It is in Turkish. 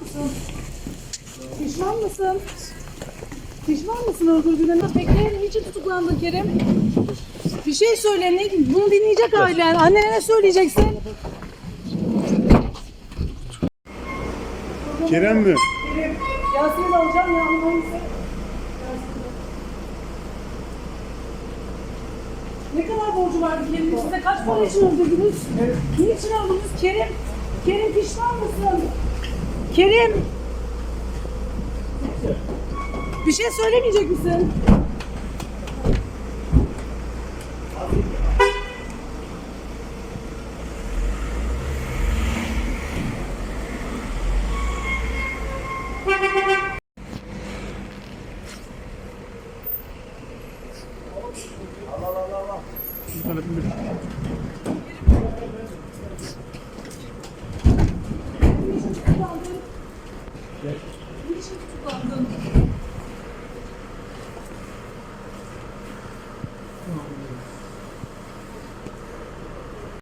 mısın? Pişman mısın? Pişman mısın öldürdüğüne? Peki niçin tutuklandın Kerim? Bir şey söyle. Ne, bunu dinleyecek ailen. Annene ne söyleyeceksin? Kerem mi? Kerim, Yasin'i de alacağım ya. Hangisi? Ne kadar borcu vardı Kerim'in size? Kaç para için öldürdünüz? Niçin öldürdünüz Kerim? Kerim pişman mısın? Kerim! Bir şey söylemeyecek misin? Niçin tutuklandın? Niçin tutuklandın?